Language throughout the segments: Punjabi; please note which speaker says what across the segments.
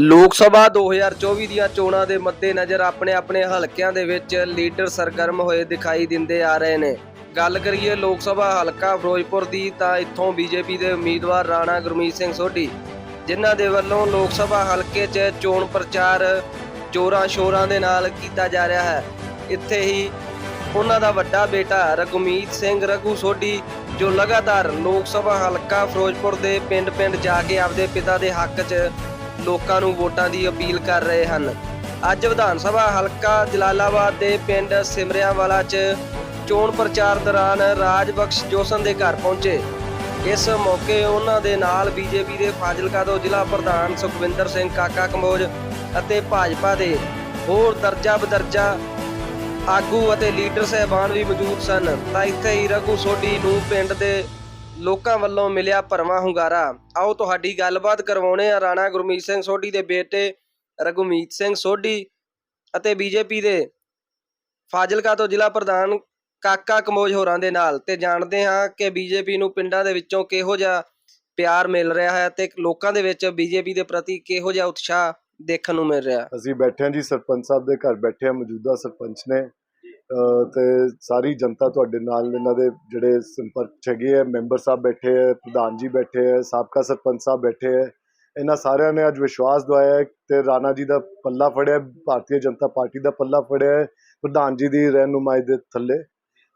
Speaker 1: ਲੋਕ ਸਭਾ 2024 ਦੀਆਂ ਚੋਣਾਂ ਦੇ ਮੱਦੇਨਜ਼ਰ ਆਪਣੇ ਆਪਣੇ ਹਲਕਿਆਂ ਦੇ ਵਿੱਚ ਲੀਡਰ ਸਰਗਰਮ ਹੋਏ ਦਿਖਾਈ ਦਿੰਦੇ ਆ ਰਹੇ ਨੇ। ਗੱਲ ਕਰੀਏ ਲੋਕ ਸਭਾ ਹਲਕਾ ਫਿਰੋਜ਼ਪੁਰ ਦੀ ਤਾਂ ਇੱਥੋਂ ਬੀਜੇਪੀ ਦੇ ਉਮੀਦਵਾਰ ਰਾਣਾ ਗੁਰਮੀਤ ਸਿੰਘ ਸੋਢੀ, ਜਿਨ੍ਹਾਂ ਦੇ ਵੱਲੋਂ ਲੋਕ ਸਭਾ ਹਲਕੇ 'ਚ ਚੋਣ ਪ੍ਰਚਾਰ ਜੋਰਾਂ ਸ਼ੋਰਾਂ ਦੇ ਨਾਲ ਕੀਤਾ ਜਾ ਰਿਹਾ ਹੈ। ਇੱਥੇ ਹੀ ਉਹਨਾਂ ਦਾ ਵੱਡਾ ਬੇਟਾ ਰਘੁਮੀਤ ਸਿੰਘ ਰਘੂ ਸੋਢੀ, ਜੋ ਲਗਾਤਾਰ ਲੋਕ ਸਭਾ ਹਲਕਾ ਫਿਰੋਜ਼ਪੁਰ ਦੇ ਪਿੰਡ-ਪਿੰਡ ਜਾ ਕੇ ਆਪਦੇ ਪਿਤਾ ਦੇ ਹੱਕ 'ਚ ਲੋਕਾਂ ਨੂੰ ਵੋਟਾਂ ਦੀ ਅਪੀਲ ਕਰ ਰਹੇ ਹਨ। ਅੱਜ ਵਿਧਾਨ ਸਭਾ ਹਲਕਾ ਜਲਾਲਾਬਾਦ ਦੇ ਪਿੰਡ ਸਿਮਰਿਆਂਵਾਲਾ 'ਚ ਚੋਣ ਪ੍ਰਚਾਰ ਦੌਰਾਨ ਰਾਜਬਖਸ਼ ਜੋਸਨ ਦੇ ਘਰ ਪਹੁੰਚੇ। ਇਸ ਮੌਕੇ ਉਹਨਾਂ ਦੇ ਨਾਲ ਬੀਜੇਪੀ ਦੇ ਫਾਜ਼ਿਲਕਾ ਤੋਂ ਜ਼ਿਲ੍ਹਾ ਪ੍ਰਧਾਨ ਸੁਖਵਿੰਦਰ ਸਿੰਘ ਕਾਕਾ ਕੰਬੋਜ ਅਤੇ ਭਾਜਪਾ ਦੇ ਹੋਰ ਦਰਜਾ ਬਦਰਜਾ ਆਗੂ ਅਤੇ ਲੀਡਰ ਸਹਿਬਾਨ ਵੀ ਮੌਜੂਦ ਸਨ। ਤਾਂ ਇੱਥੇ ਹੀ ਰਘੂ ਸੋਢੀ ਨੂੰ ਪਿੰਡ ਦੇ ਲੋਕਾਂ ਵੱਲੋਂ ਮਿਲਿਆ ਭਰਵਾਂ ਹੁੰਗਾਰਾ। ਆਓ ਤੁਹਾਡੀ ਗੱਲਬਾਤ ਕਰਵਾਉਣੇ ਆ ਰਾਣਾ ਗੁਰਮੀਤ ਸਿੰਘ ਸੋਢੀ ਦੇ ਬੇਟੇ ਰਘੁਮੀਤ ਸਿੰਘ ਸੋਢੀ ਅਤੇ ਬੀਜੇਪੀ ਦੇ ਫਾਜ਼ਿਲਕਾ ਤੋਂ ਜ਼ਿਲ੍ਹਾ ਪ੍ਰਧਾਨ ਕਾਕਾ ਕਮੋਜ ਹੋਰਾਂ ਦੇ ਨਾਲ ਤੇ ਜਾਣਦੇ ਹਾਂ ਕਿ ਬੀਜੇਪੀ ਨੂੰ ਪਿੰਡਾਂ ਦੇ ਵਿੱਚੋਂ ਕਿਹੋ ਜਿਹਾ ਪਿਆਰ ਮਿਲ ਰਿਹਾ ਹੈ ਤੇ ਲੋਕਾਂ ਦੇ ਵਿੱਚ ਬੀਜੇਪੀ ਦੇ ਪ੍ਰਤੀ ਕਿਹੋ ਜਿਹਾ ਉਤਸ਼ਾਹ ਦੇਖਣ ਨੂੰ ਮਿਲ ਰਿਹਾ
Speaker 2: ਅਸੀਂ ਬੈਠੇ ਹਾਂ ਜੀ, ਸਰਪੰਚ ਸਾਹਿਬ ਦੇ ਘਰ ਬੈਠੇ ਹਾਂ, ਮੌਜੂਦਾ ਸਰਪੰਚ ਨੇ। ਤੇ ਸਾਰੀ ਜਨਤਾ ਤੁਹਾਡੇ ਨਾਲ ਇਹਨਾਂ ਦੇ ਜਿਹੜੇ ਸੰਪਰਕ ਹੈਗੇ ਆ ਮੈਂਬਰ ਸਾਹਿਬ ਬੈਠੇ ਆ ਪ੍ਰਧਾਨ ਜੀ ਬੈਠੇ ਆ ਸਾਬਕਾ ਸਰਪੰਚ ਸਾਹਿਬ ਬੈਠੇ ਆ ਇਹਨਾਂ ਸਾਰਿਆਂ ਨੇ ਅੱਜ ਵਿਸ਼ਵਾਸ ਦਵਾਇਆ ਤੇ ਰਾਣਾ ਜੀ ਦਾ ਪੱਲਾ ਫੜਿਆ ਭਾਰਤੀ ਜਨਤਾ ਪਾਰਟੀ ਦਾ ਪੱਲਾ ਫੜਿਆ ਪ੍ਰਧਾਨ ਜੀ ਦੀ ਰਹਿਨੁਮਾਈ ਦੇ ਥੱਲੇ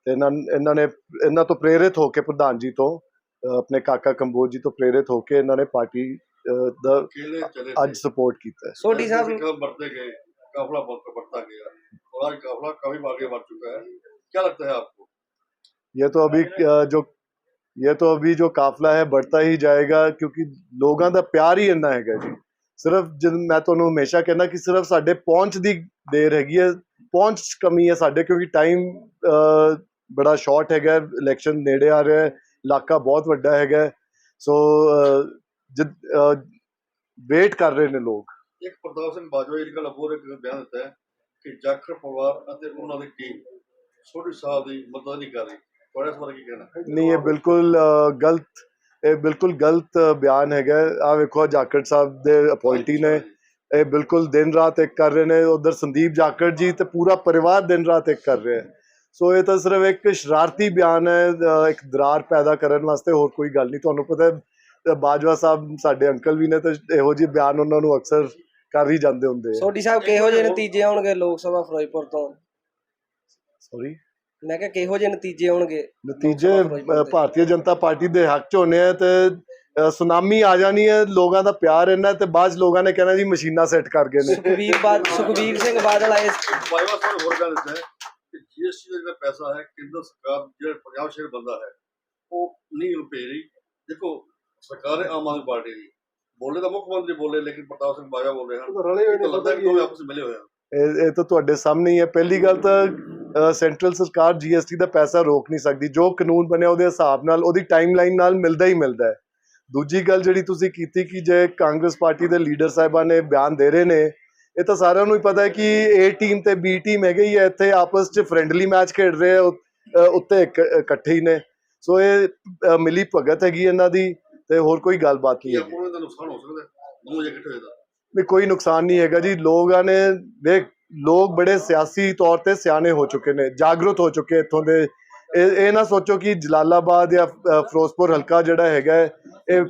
Speaker 2: ਤੇ ਇਹਨਾਂ ਇਹਨਾਂ ਨੇ ਇਹਨਾਂ ਤੋਂ ਪ੍ਰੇਰਿਤ ਹੋ ਕੇ ਪ੍ਰਧਾਨ ਜੀ ਤੋਂ ਆਪਣੇ ਕਾਕਾ ਕੰਬੋਜ ਜੀ ਤੋਂ ਪ੍ਰੇਰਿਤ ਹੋ ਕੇ ਇਹਨਾਂ ਨੇ ਪਾਰਟੀ ਦਾ ਅੱਜ ਸਪੋਰਟ ਕੀਤਾ
Speaker 1: ਸੋਢੀ ਸਾਹਿਬ
Speaker 3: ਵਰਤੇ ਗਏ। काफला बढ़ता बढ़ता गया और आज काफला काफी आगे बढ़ चुका है क्या लगता है आपको
Speaker 2: ये तो अभी अ, जो ये तो अभी जो काफला है बढ़ता ही जाएगा क्योंकि ਲੋਕਾਂ ਦਾ ਪਿਆਰ ਹੀ ਇੰਨਾ ਹੈਗਾ ਜੀ ਸਿਰਫ ਜਦ ਮੈਂ ਤੁਹਾਨੂੰ ਹਮੇਸ਼ਾ ਕਹਿੰਦਾ ਕਿ ਸਿਰਫ ਸਾਡੇ ਪਹੁੰਚ ਦੀ ਦੇਰ ਹੈਗੀ ਹੈ ਪਹੁੰਚ 'ਚ ਕਮੀ ਹੈ ਸਾਡੇ ਕਿਉਂਕਿ ਟਾਈਮ ਬੜਾ ਸ਼ਾਰਟ ਹੈਗਾ ਇਲੈਕਸ਼ਨ ਨੇੜੇ ਆ ਰਿਹਾ ਹੈ ਇਲਾਕਾ ਬਹੁਤ ਵੱਡਾ ਹੈਗਾ ਹੈ। ਸੋ ਅ, ਜਦ ਵੇਟ ਕਰ ਰਹੇ ਨੇ ਲੋਕ
Speaker 3: ਇੱਕ ਪ੍ਰਤਾਪ ਸਿੰਘ ਬਾਜਵਾ ਜੀ ਕੱਲ ਹੋਰ ਇੱਕ ਬਿਆਨ ਦਿੱਤਾ ਹੈ ਕਿ ਜਾਖੜ ਪਰਿਵਾਰ ਅਤੇ ਉਹਨਾਂ ਦੀ ਟੀਮ ਸੋਢੀ ਸਾਹਿਬ ਦੀ ਮਦਦ ਨਹੀਂ ਕਰ ਰਹੀ। ਤੁਹਾਡੇ ਬਾਰੇ ਕੀ ਕਹਿਣਾ?
Speaker 2: ਨਹੀਂ ਇਹ ਬਿਲਕੁਲ ਗਲਤ ਇਹ ਬਿਲਕੁਲ ਗਲਤ ਬਿਆਨ ਹੈਗਾ ਆ ਵੇਖੋ ਜਾਕੜ ਸਾਹਿਬ ਦੇ ਅਪਾਇੰਟੀ ਨੇ। ਇਹ ਬਿਲਕੁਲ ਦਿਨ ਰਾਤ ਇੱਕ ਕਰ ਰਹੇ ਨੇ। ਉਧਰ ਸੰਦੀਪ ਜਾਕੜ ਜੀ ਤੇ ਪੂਰਾ ਪਰਿਵਾਰ ਦਿਨ ਰਾਤ ਇੱਕ ਕਰ ਰਿਹਾ ਹੈ। ਸੋ ਇਹ ਤਾਂ ਸਿਰਫ ਇੱਕ ਸ਼ਰਾਰਤੀ ਬਿਆਨ ਹੈ ਇੱਕ ਦਰਾਰ ਪੈਦਾ ਕਰਨ ਵਾਸਤੇ। ਹੋਰ ਕੋਈ ਗੱਲ ਨਹੀਂ। ਤੁਹਾਨੂੰ ਪਤਾ ਹੈ ਬਾਜਵਾ ਸਾਹਿਬ ਸਾਡੇ ਅੰਕਲ ਵੀ ਨੇ ਤੇ ਇਹੋ ਜਿਹੇ ਬਿਆਨ ਉਹਨਾਂ ਨੂੰ ਅਕਸਰ ਕਰ ਹੀ ਜਾਂਦੇ ਹੁੰਦੇ ਆ।
Speaker 1: ਸੋਢੀ ਸਾਹਿਬ ਕਿਹੋ ਜਿਹੇ ਨਤੀਜੇ ਆਉਣਗੇ ਲੋਕ ਸਭਾ ਫਿਰੋਜ਼ਪੁਰ ਤੋਂ?
Speaker 2: ਸੌਰੀ
Speaker 1: ਮੈਂ ਕਿਹਾ ਕਿਹੋ ਜਿਹੇ ਨਤੀਜੇ ਆਉਣਗੇ
Speaker 2: ਨਤੀਜੇ ਅ। ਭਾਰਤੀ ਜਨਤਾ ਪਾਰਟੀ ਦੇ ਹੱਕ ਚ ਹੋਣੇ ਆ ਤੇ ਅ, ਸੁਨਾਮੀ ਆ ਜਾਣੀ ਹੈ ਲੋਕਾਂ ਦਾ ਪਿਆਰ ਇੰਨਾ ਤੇ ਬਾਅਦ 'ਚ ਲੋਕਾਂ ਨੇ ਕਹਿਣਾ ਜੀ ਮਸ਼ੀਨਾਂ ਸੈੱਟ ਕਰ ਗਏ ਨੇ।
Speaker 1: ਸੁਖਵੀਰ ਬਾਦ ਸੁਖਵੀਰ ਸਿੰਘ ਬਾਦਲ ਆਏ
Speaker 3: ਸਾਹਿਬ ਨੇ ਹੋਰ ਬਿਆਨ ਦਿੱਤਾ ਹੈ ਕਿ ਜੀਐਸਟੀ ਦਾ ਜਿਹੜਾ ਪੈਸਾ ਹੈ ਕੇਂਦਰ ਸਰਕਾਰ ਜਿਹੜਾ ਪੰਜਾਬ ਸ਼ੇਰ ਬੰਦਾ ਹੈ ਉਹ ਨਹੀਂ ਰੁਪਏ ਰਹੀ। ਦੇਖੋ ਸਰਕਾਰ ਹੈ ਆਮ ਆਦਮੀ ਪਾਰਟੀ ਦੀ। ਬੋਲੇ ਤਾਂ ਮੁੱਖ ਮੰਤਰੀ ਬੋਲੇ ਲੇਕਿਨ ਪ੍ਰਤਾਪ ਸਿੰਘ ਬਾਜਵਾ ਬੋਲ ਹਨ।
Speaker 2: ਰਲੇ
Speaker 3: ਇਹ ਤਾਂ ਲੱਗਦਾ ਕਿ ਦੋਵੇਂ ਆਪਸ ਵਿੱਚ ਮਿਲੇ ਹੋਏ ਹਨ।
Speaker 2: ਇਹ ਤਾਂ ਤੁਹਾਡੇ ਸਾਹਮਣੇ ਹੀ ਹੈ। ਪਹਿਲੀ ਗੱਲ ਤਾਂ ਸੈਂਟਰਲ ਸਰਕਾਰ ਜੀਐਸਟੀ ਦਾ ਪੈਸਾ ਰੋਕ ਨਹੀਂ ਸਕਦੀ। ਜੋ ਕਾਨੂੰਨ ਬਣਿਆ ਉਹਦੇ ਹਿਸਾਬ ਨਾਲ ਉਹਦੀ ਟਾਈਮਲਾਈਨ ਨਾਲ ਮਿਲਦਾ ਹੀ ਮਿਲਦਾ ਹੈ। ਦੂਜੀ ਗੱਲ ਜਿਹੜੀ ਤੁਸੀਂ ਕੀਤੀ ਕਿ ਜੇ ਕਾਂਗਰਸ ਪਾਰਟੀ ਦੇ ਲੀਡਰ ਸਾਹਿਬਾਨ ਨੇ ਬਿਆਨ ਦੇ ਰਹੇ ਨੇ ਇਹ ਤਾਂ ਸਾਰਿਆਂ ਨੂੰ ਹੀ ਪਤਾ ਹੈ ਕਿ ਏ ਟੀਮ ਤੇ ਬੀ ਟੀਮ ਹੈਗੇ ਹੀ ਹੈ। ਇੱਥੇ ਆਪਸ 'ਚ ਫ੍ਰੈਂਡਲੀ ਮੈਚ ਖੇਡ ਰਹੇ ਆ ਉੱਤੇ ਇੱਕ- ਇਕੱਠੇ ਹੀ ਨੇ। ਸੋ ਇਹ ਮਿਲੀ ਭਗਤ ਹੈਗੀ ਇਹਨਾਂ ਦੀ। ਤੇ ਹੋਰ ਕੋਈ ਗੱਲਬਾਤ ਨਹੀਂ
Speaker 3: ਨੁਕਸਾਨ ਹੋ ਸਕਦਾ ਹੈ? ਦੋਵੇਂ ਜੇ ਇਕੱਠੇ ਹੋਏ ਤਾਂ
Speaker 2: ਵੀ ਕੋਈ ਨੁਕਸਾਨ ਨਹੀਂ ਹੈਗਾ ਜੀ। ਲੋਕਾਂ ਨੇ ਦੇਖ ਲੋਕ ਬੜੇ ਸਿਆਸੀ ਤੌਰ ਤੇ ਸਿਆਣੇ ਹੋ ਚੁੱਕੇ ਨੇ ਜਾਗਰੂਕ ਹੋ ਚੁੱਕੇ ਇੱਥੋਂ ਦੇ। ਇਹ ਨਾ ਸੋਚੋ ਕਿ ਜਲਾਲਾਬਾਦ ਜਾਂ ਫਿਰੋਜ਼ਪੁਰ ਹਲਕਾ ਜਿਹੜਾ ਹੈਗਾ ਇਹ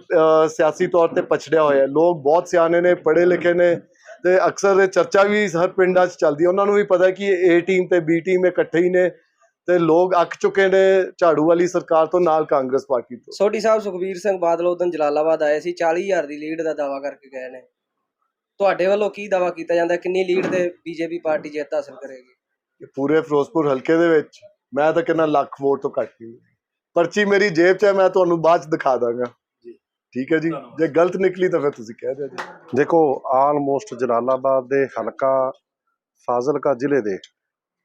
Speaker 2: ਸਿਆਸੀ ਤੌਰ ਤੇ ਪਛੜਿਆ ਹੋਇਆ ਲੋਕ ਬਹੁਤ ਸਿਆਣੇ ਨੇ ਪੜ੍ਹੇ ਲਿਖੇ ਨੇ ਤੇ ਅਕਸਰ ਇਹ ਚਰਚਾ ਵੀ ਹਰ ਪਿੰਡਾਂ 'ਚ ਚੱਲਦੀ ਹੈ। ਉਹਨਾਂ ਨੂੰ ਵੀ ਪਤਾ ਕਿ ਏ ਟੀਮ ਤੇ ਬੀ ਟੀਮ ਇਕੱਠੇ ਹੀ ਨੇ। ਤੇ ਲੋਕ ਅੱਕ ਚੁੱਕੇ ਨੇ ਝਾੜੂ ਵਾਲੀ ਸਰਕਾਰ ਤੋਂ ਨਾਲ ਕਾਂਗਰਸ ਪਾਰਟੀ ਤੋਂ।
Speaker 1: ਸੋਢੀ ਸਾਹਿਬ ਸੁਖਬੀਰ ਸਿੰਘ ਬਾਦਲ ਉਦੋਂ ਜਲਾਲਾਬਾਦ ਆਏ ਸੀ 40000 ਦੀ ਲੀਡ ਦਾ ਦਾਵਾ ਕਰਕੇ ਗਏ ਨੇ। ਤੁਹਾਡੇ ਵੱਲੋਂ ਕੀ ਦਾਵਾ ਕੀਤਾ ਜਾਂਦਾ? ਕਿੰਨੀ ਲੀਡ ਦੇ ਬੀਜੇਪੀ ਪਾਰਟੀ ਜਿੱਤ ਹਾਸਲ ਕਰੇਗੀ?
Speaker 2: ਕਿ ਪੂਰੇ ਫਿਰੋਜ਼ਪੁਰ ਹਲਕੇ ਦੇ ਵਿੱਚ ਮੈਂ ਤਾਂ ਕਹਿੰਦਾ ਲੱਖ ਵੋਟ ਤੋਂ ਘੱਟ ਨਹੀਂ। ਪਰਚੀ ਮੇਰੀ ਜੇਬ 'ਚ ਹੈ ਮੈਂ ਤੁਹਾਨੂੰ ਬਾਅਦ 'ਚ ਦਿਖਾ ਦਾਂਗਾ। ਠੀਕ ਹੈ ਜੀ? ਜੇ ਗਲਤ ਨਿਕਲੀ ਤਾਂ ਫਿਰ ਤੁਸੀਂ ਕਹਿ ਦਿਓ ਜੀ।
Speaker 4: ਦੇਖੋ ਆਲਮੋਸਟ ਜਲਾਲਾਬਾਦ ਦੇ ਹਲਕਾ ਫਾਜ਼ਿਲਕਾ ਜ਼ਿਲ੍ਹੇ ਦੇ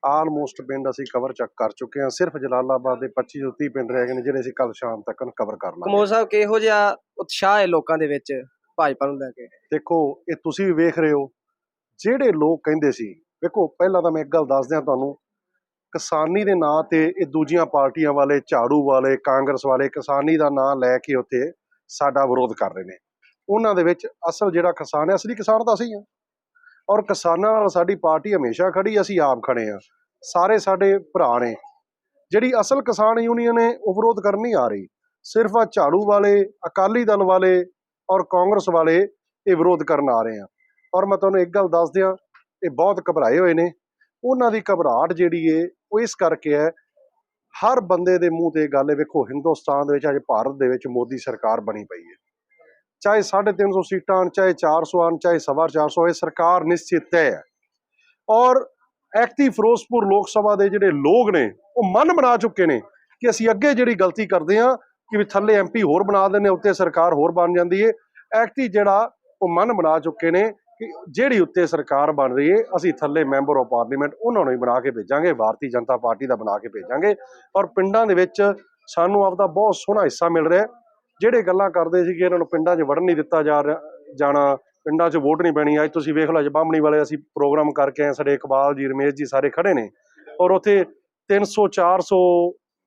Speaker 4: ਆਲਮੋਸਟ ਪਿੰਡ ਅਸੀਂ ਕਵਰ ਚੱਕ ਕਰ ਚੁੱਕੇ ਹਾਂ। ਸਿਰਫ ਜਲਾਲਾਬਾਦ ਦੇ 25 ਤੋਂ 30 ਪਿੰਡ ਰਹਿ ਗਏ ਨੇ ਜਿਹੜੇ ਅਸੀਂ ਕੱਲ ਸ਼ਾਮ ਤੱਕ ਕਵਰ ਕਰ ਲਾਂਗੇ।
Speaker 1: ਕਮੋਲ ਸਾਹਿਬ ਕਿਹੋ ਜਿਹਾ ਉਤਸ਼ਾਹ ਹੈ ਲੋਕਾਂ ਦੇ ਵਿੱਚ ਭਾਜਪਾ ਨੂੰ ਲੈ ਕੇ?
Speaker 4: ਦੇਖੋ ਇਹ ਤੁਸੀਂ ਵੀ ਵੇਖ ਰਹੇ ਹੋ ਜਿਹੜੇ ਲੋਕ ਕਹਿੰਦੇ ਸੀ ਵੇਖੋ ਪਹਿਲਾਂ ਤਾਂ ਮੈਂ ਇੱਕ ਗੱਲ ਦੱਸ ਦਿਆਂ ਤੁਹਾਨੂੰ ਕਿਸਾਨੀ ਦੇ ਨਾਂ ਤੇ ਇਹ ਦੂਜੀਆਂ ਪਾਰਟੀਆਂ ਵਾਲੇ ਝਾੜੂ ਵਾਲੇ ਕਾਂਗਰਸ ਵਾਲੇ ਕਿਸਾਨੀ ਦਾ ਨਾਂ ਲੈ ਕੇ ਉੱਥੇ ਸਾਡਾ ਵਿਰੋਧ ਕਰ ਰਹੇ ਨੇ। ਉਹਨਾਂ ਦੇ ਵਿੱਚ ਅਸਲ ਜਿਹੜਾ ਕਿਸਾਨ ਹੈ ਅਸਲੀ ਕਿਸਾਨ ਤਾਂ ਅਸੀਂ ਹਾਂ। ਔਰ ਕਿਸਾਨਾਂ ਨਾਲ ਸਾਡੀ ਪਾਰਟੀ ਹਮੇਸ਼ਾ ਖੜੀ, ਅਸੀਂ ਆਪ ਖੜੇ ਹਾਂ। ਸਾਰੇ ਸਾਡੇ ਭਰਾ ਨੇ। ਜਿਹੜੀ ਅਸਲ ਕਿਸਾਨ ਯੂਨੀਅਨ ਹੈ ਉਹ ਵਿਰੋਧ ਕਰਨ ਨਹੀਂ ਆ ਰਹੀ। ਸਿਰਫ ਆ ਝਾੜੂ ਵਾਲੇ, ਅਕਾਲੀ ਦਲ ਵਾਲੇ ਔਰ ਕਾਂਗਰਸ ਵਾਲੇ ਇਹ ਵਿਰੋਧ ਕਰਨ ਆ ਰਹੇ ਆ ਔਰ ਮੈਂ ਤੁਹਾਨੂੰ ਇੱਕ ਗੱਲ ਦੱਸ ਦਿਆਂ, ਇਹ ਬਹੁਤ ਘਬਰਾਏ ਹੋਏ ਨੇ। ਉਹਨਾਂ ਦੀ ਘਬਰਾਹਟ ਜਿਹੜੀ ਏ, ਉਹ ਇਸ ਕਰਕੇ ਹੈ, ਹਰ ਬੰਦੇ ਦੇ ਮੂੰਹ ਤੇ ਗੱਲ ਹੈ ਵੇਖੋ, ਹਿੰਦੁਸਤਾਨ ਦੇ ਵਿੱਚ, ਅੱਜ ਭਾਰਤ ਦੇ ਵਿੱਚ ਮੋਦੀ ਸਰਕਾਰ ਬਣੀ ਪਈ ਹੈ ਚਾਹੇ 350 ਸੀਟਾਂ ਆਉਣ, ਚਾਹੇ 400 ਆਉਣ, ਚਾਹੇ ਸਵਾ 400 ਇਹ ਸਰਕਾਰ ਨਿਸ਼ਚਿਤ ਹੈ। ਔਰ ਐਕਟੀ ਫਿਰੋਜ਼ਪੁਰ ਲੋਕ ਸਭਾ ਦੇ ਜਿਹੜੇ ਲੋਕ ਨੇ, ਉਹ ਮਨ ਬਣਾ ਚੁੱਕੇ ਨੇ ਕਿ ਅਸੀਂ ਅੱਗੇ ਜਿਹੜੀ ਗਲਤੀ ਕਰਦੇ ਹਾਂ ਕਿ ਵੀ ਥੱਲੇ ਐਮਪੀ ਹੋਰ ਬਣਾ ਦਿੰਦੇ ਉੱਤੇ ਸਰਕਾਰ ਹੋਰ ਬਣ ਜਾਂਦੀ ਏ। ਐਕਟੀ ਜਿਹੜਾ, ਉਹ ਮਨ ਬਣਾ ਚੁੱਕੇ ਨੇ ਕਿ ਜਿਹੜੀ ਉੱਤੇ ਸਰਕਾਰ ਬਣ ਰਹੀ ਏ, ਅਸੀਂ ਥੱਲੇ ਮੈਂਬਰ ਆਫ ਪਾਰਲੀਮੈਂਟ ਉਹਨਾਂ ਨੂੰ ਹੀ ਬਣਾ ਕੇ ਭੇਜਾਂਗੇ, ਭਾਰਤੀ ਜਨਤਾ ਪਾਰਟੀ ਦਾ ਬਣਾ ਕੇ ਭੇਜਾਂਗੇ। ਔਰ ਪਿੰਡਾਂ ਦੇ ਵਿੱਚ ਸਾਨੂੰ ਆਪਦਾ ਬਹੁਤ ਸੋਹਣਾ ਹਿੱਸਾ ਮਿਲ ਰਿਹਾ ਜਿਹੜੇ ਗੱਲਾਂ ਕਰਦੇ ਸੀਗੇ, ਇਹਨਾਂ ਨੂੰ ਪਿੰਡਾਂ 'ਚ ਵੜਨ ਨਹੀਂ ਦਿੱਤਾ ਜਾ ਰਿਹਾ, ਜਾਣਾ, ਪਿੰਡਾਂ 'ਚ ਵੋਟ ਨਹੀਂ ਪੈਣੀ। ਅੱਜ ਤੁਸੀਂ ਵੇਖ ਲਓ, ਅੱਜ ਬਾਹਮਣੀ ਵਾਲੇ ਅਸੀਂ ਪ੍ਰੋਗਰਾਮ ਕਰਕੇ ਆਏ ਸਾਡੇ ਇਕਬਾਲ ਜੀ, ਰਮੇਸ਼ ਜੀ ਸਾਰੇ ਖੜੇ ਨੇ। ਔਰ ਉੱਥੇ 300 400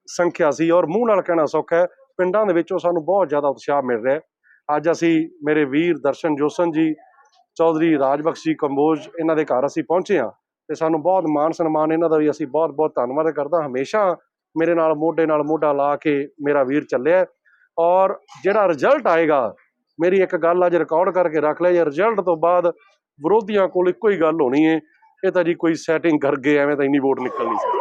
Speaker 4: ਸੰਖਿਆ ਸੀ ਔਰ ਮੂੰਹ ਨਾਲ ਕਹਿਣਾ ਸੌਖਾ ਹੈ, ਪਿੰਡਾਂ ਦੇ ਵਿੱਚੋਂ ਸਾਨੂੰ ਬਹੁਤ ਜ਼ਿਆਦਾ ਉਤਸ਼ਾਹ ਮਿਲ ਰਿਹਾ ਅੱਜ ਅਸੀਂ ਮੇਰੇ ਵੀਰ ਦਰਸ਼ਨ ਜੋਸਨ ਜੀ, ਚੌਧਰੀ ਰਾਜਬਖਸ਼ ਜੀ ਕੰਬੋਜ, ਇਹਨਾਂ ਦੇ ਘਰ ਅਸੀਂ ਪਹੁੰਚੇ ਹਾਂ ਤੇ ਸਾਨੂੰ ਬਹੁਤ ਮਾਣ ਸਨਮਾਨ ਇਹਨਾਂ ਦਾ ਵੀ ਅਸੀਂ ਬਹੁਤ ਬਹੁਤ ਧੰਨਵਾਦ ਕਰਦਾ ਹਮੇਸ਼ਾ ਮੇਰੇ ਨਾਲ, ਮੋਢੇ ਨਾਲ ਮੋਢਾ ਲਾ ਕੇ ਮੇਰਾ ਵੀਰ ਚੱਲਿਆ ਔਰ ਜਿਹੜਾ ਰਿਜ਼ਲਟ ਆਏਗਾ, ਮੇਰੀ ਇੱਕ ਗੱਲ ਅੱਜ ਰਿਕਾਰਡ ਕਰਕੇ ਰੱਖ ਲਿਆ ਜੇ ਰਿਜ਼ਲਟ ਤੋਂ ਬਾਅਦ ਵਿਰੋਧੀਆਂ ਕੋਲ ਇੱਕੋ ਹੀ ਗੱਲ ਹੋਣੀ ਹੈ ਇਹ ਤਾਂ ਜੀ ਕੋਈ ਸੈਟਿੰਗ ਕਰ ਗਏ, ਐਵੇਂ ਤਾਂ ਇੰਨੀ ਵੋਟ ਨਿਕਲ ਨਹੀਂ ਸਕਦੀ।